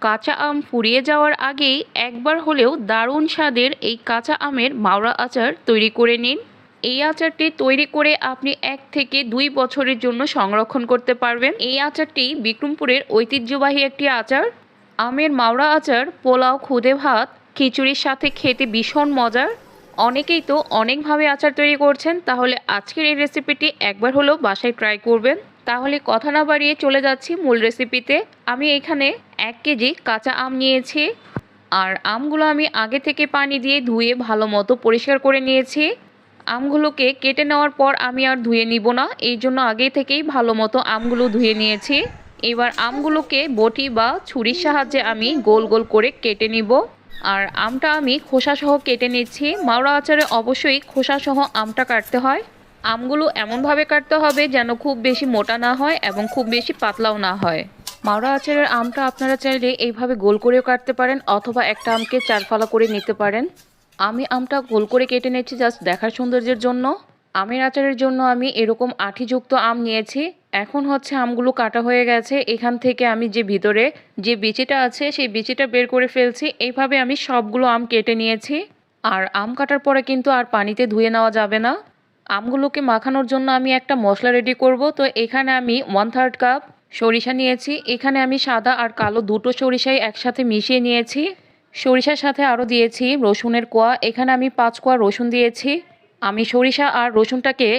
কাঁচা আম ফুরিয়ে যাওয়ার আগেই একবার হলেও দারুণ স্বাদের এই কাঁচা আমের মাওড়া আচার তৈরি করে নিন। এই আচারটি তৈরি করে আপনি এক থেকে দুই বছরের জন্য সংরক্ষণ করতে পারবেন। এই আচারটি বিক্রমপুরের ঐতিহ্যবাহী একটি আচার। আমের মাওড়া আচার পোলাও, খুদে ভাত, খিচুড়ির সাথে খেতে ভীষণ মজার। অনেকেই তো অনেকভাবে আচার তৈরি করছেন, তাহলে আজকের এই রেসিপিটি একবার হলেও বাসায় ট্রাই করবেন। তাহলে কথা না বাড়িয়ে চলে যাচ্ছি মূল রেসিপিতে আমি এখানে এক কেজি কাঁচা আম নিয়েছি, আর আমগুলো আমি আগে থেকে পানি দিয়ে ধুয়ে ভালো মতো পরিষ্কার করে নিয়েছি। আমগুলোকে কেটে নেওয়ার পর আমি আর ধুয়ে নিব না, এই জন্য আগে থেকেই ভালো মতো আমগুলো ধুয়ে নিয়েছি। এবার আমগুলোকে বটি বা ছুরির সাহায্যে আমি গোল গোল করে কেটে নিব। আর আমটা আমি খোসাসহ কেটে নিচ্ছি। মাওড়া আচারে অবশ্যই খোসাসহ আমটা কাটতে হয়। আমগুলো এমনভাবে কাটতে হবে যেন খুব বেশি মোটা না হয় এবং খুব বেশি পাতলাও না হয়। মাওড়া আচারের আমটা আপনারা চাইলে এইভাবে গোল করেও কাটতে পারেন অথবা একটা আমকে চারফালা করে নিতে পারেন। আমি আমটা গোল করে কেটে নিচ্ছি জাস্ট দেখার সৌন্দর্যের জন্য। আমের আচারের জন্য আমি এরকম আঠিযুক্ত আম নিয়েছি। এখন হচ্ছে আমগুলো কাটা হয়ে গেছে। এখান থেকে আমি যে ভিতরে যে বিচিটা আছে, সেই বিচিটা বের করে ফেলছি। এইভাবে আমি সবগুলো আম কেটে নিয়েছি। আর আম কাটার পরে কিন্তু আর পানিতে ধুয়ে নেওয়া যাবে না। আমগুলোকে মাখানোর জন্য আমি একটা মশলা রেডি করব। তো এখানে আমি ওয়ান থার্ড কাপ সরিষা নিয়েছি। এখানে আমি সাদা আর কালো দুটো সরিষাই একসাথে মিশিয়ে নিয়েছি। সরিষার সাথে আরও দিয়েছি রসুনের কোয়া। এখানে আমি পাঁচ কোয়া রসুন দিয়েছি। আমি সরিষা আর রসুনটাকে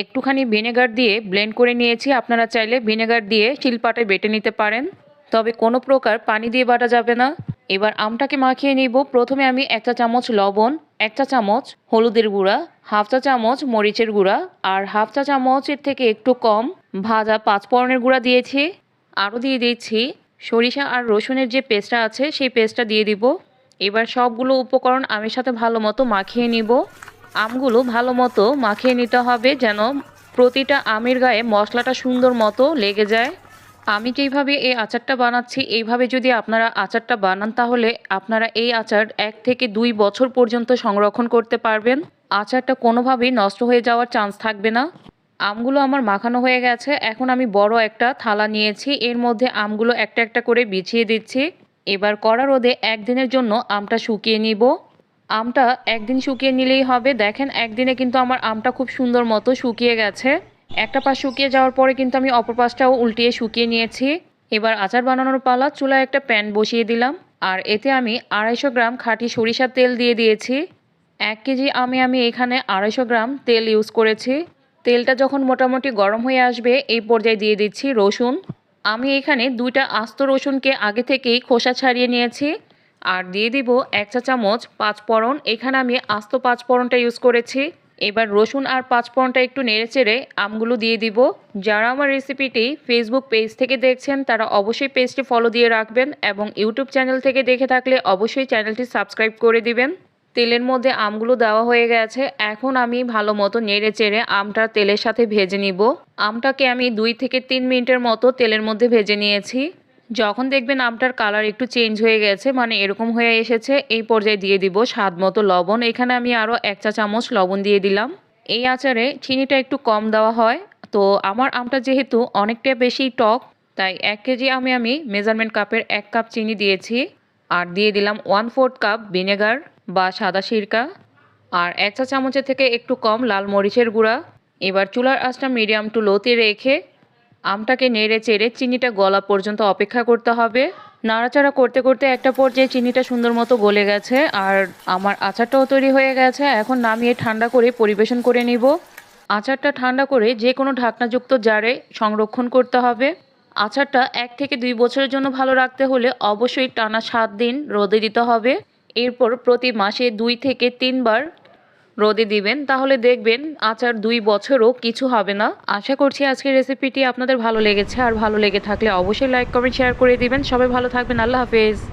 একটুখানি ভিনেগার দিয়ে ব্লেন্ড করে নিয়েছি। আপনারা চাইলে ভিনেগার দিয়ে শিলপাটায় বেটে নিতে পারেন। তবে কোনো প্রকার পানি দিয়ে বাটা যাবে না। এবার আমটাকে মাখিয়ে নিব। প্রথমে আমি এক চা চামচ লবণ, এক চা চামচ হলুদের গুঁড়া, হাফ চা চামচ মরিচের গুঁড়া আর হাফ চা চামচের থেকে একটু কম ভাজা পাঁচফোড়নের গুঁড়া দিয়েছি। আরও দিয়ে দিচ্ছি সরিষা আর রসুনের যে পেস্টটা আছে, সেই পেস্টটা দিয়ে দিব। এবার সবগুলো উপকরণ আমের সাথে ভালো মতো মাখিয়ে নিব। আমগুলো ভালো মতো মাখিয়ে নিতে হবে যেন প্রতিটা আমের গায়ে মশলাটা সুন্দর মতো লেগে যায়। আমি যেইভাবে এই আচারটা বানাচ্ছি, এইভাবে যদি আপনারা আচারটা বানান তাহলে আপনারা এই আচার এক থেকে দুই বছর পর্যন্ত সংরক্ষণ করতে পারবেন। আচারটা কোনোভাবেই নষ্ট হয়ে যাওয়ার চান্স থাকবে না। আমগুলো আমার মাখানো হয়ে গেছে, এখন আমি বড় একটা থালা নিয়েছি, এর মধ্যে আমগুলো একটা একটা করে বিছিয়ে দিচ্ছি। এবার কড়া রোদে একদিনের জন্য আমটা শুকিয়ে নিব। আমটা একদিন শুকিয়ে নিলেই হবে। দেখেন, একদিনে কিন্তু আমার আমটা খুব সুন্দর মতো শুকিয়ে গেছে। একটা পাশ শুকিয়ে যাওয়ার পরে কিন্তু আমি অপর পাশটাও উল্টিয়ে শুকিয়ে নিয়েছি। এবার আচার বানানোর পালা চুলায় একটা প্যান বসিয়ে দিলাম। আর এতে আমি আড়াইশো গ্রাম খাঁটি সরিষার তেল দিয়ে দিয়েছি। এক কেজি আমি আমি এখানে আড়াইশো গ্রাম তেল ইউজ করেছি। তেলটা যখন মোটামুটি গরম হয়ে আসবে, এই পর্যায়ে দিয়ে দিচ্ছি রসুন। আমি এখানে দুইটা আস্ত রসুনকে আগে থেকেই খোসা ছাড়িয়ে নিয়েছি। আর দিয়ে দিব এক চা চামচ পাঁচফোড়ন এখানে আমি আস্ত পাঁচফোড়নটা ইউজ করেছি। এবার রসুন আর পাঁচফোড়নটা একটু নেড়ে চেড়ে আমগুলো দিয়ে দিব। যারা আমার রেসিপিটি ফেসবুক পেজ থেকে দেখছেন, তারা অবশ্যই পেজটি ফলো দিয়ে রাখবেন এবং ইউটিউব চ্যানেল থেকে দেখে থাকলে অবশ্যই চ্যানেলটি সাবস্ক্রাইব করে দিবেন। তেলের মধ্যে আমগুলো দেওয়া হয়ে গেছে। এখন আমি ভালো মতো নেড়ে চেড়ে আমটা তেলের সাথে ভেজে নিব। আমটাকে আমি দুই থেকে তিন মিনিটের মতো তেলের মধ্যে ভেজে নিয়েছি। যখন দেখবেন আমটার কালার একটু চেঞ্জ হয়ে গেছে মানে এরকম হয়ে এসেছে, এই পর্যায়ে দিয়ে দিব স্বাদ মতো লবণ। এখানে আমি আরও এক চা চামচ লবণ দিয়ে দিলাম। এই আচারে চিনিটা একটু কম দেওয়া হয়। তো আমার আমটা যেহেতু অনেকটা বেশি টক, তাই এক কেজি আমি আমি মেজারমেন্ট কাপের এক কাপ চিনি দিয়েছি। আর দিয়ে দিলাম ওয়ান ফোর্থ কাপ ভিনেগার বা সাদা সিরকা। আর এক চা চামচের থেকে একটু কম লাল মরিচের গুঁড়া। এবার চুলার আঁচটা মিডিয়াম টু লোতে রেখে আমটাকে নেড়ে চেড়ে চিনিটা গলা পর্যন্ত অপেক্ষা করতে হবে। নাড়াচাড়া করতে করতে একটা পর্যায়ে চিনিটা সুন্দর মতো গলে গেছে আর আমার আচারটাও তৈরি হয়ে গেছে। এখন নামিয়ে ঠান্ডা করে পরিবেশন করে নিব। আচারটা ঠান্ডা করে যে কোনো ঢাকনাযুক্ত জারে সংরক্ষণ করতে হবে। আচারটা এক থেকে দুই বছরের জন্য ভালো রাখতে হলে অবশ্যই টানা সাত দিন রোদে দিতে হবে। এরপর প্রতি মাসে দুই থেকে তিনবার রোদে দিবেন, তাহলে দেখবেন আচার দুই বছরও কিছু হবে না। আশা করছি আজকের রেসিপিটি আপনাদের ভালো লেগেছে। আর ভালো লেগে থাকলে অবশ্যই লাইক কমেন্ট শেয়ার করে দিবেন। সবাই ভালো থাকবেন। আল্লাহ হাফেজ।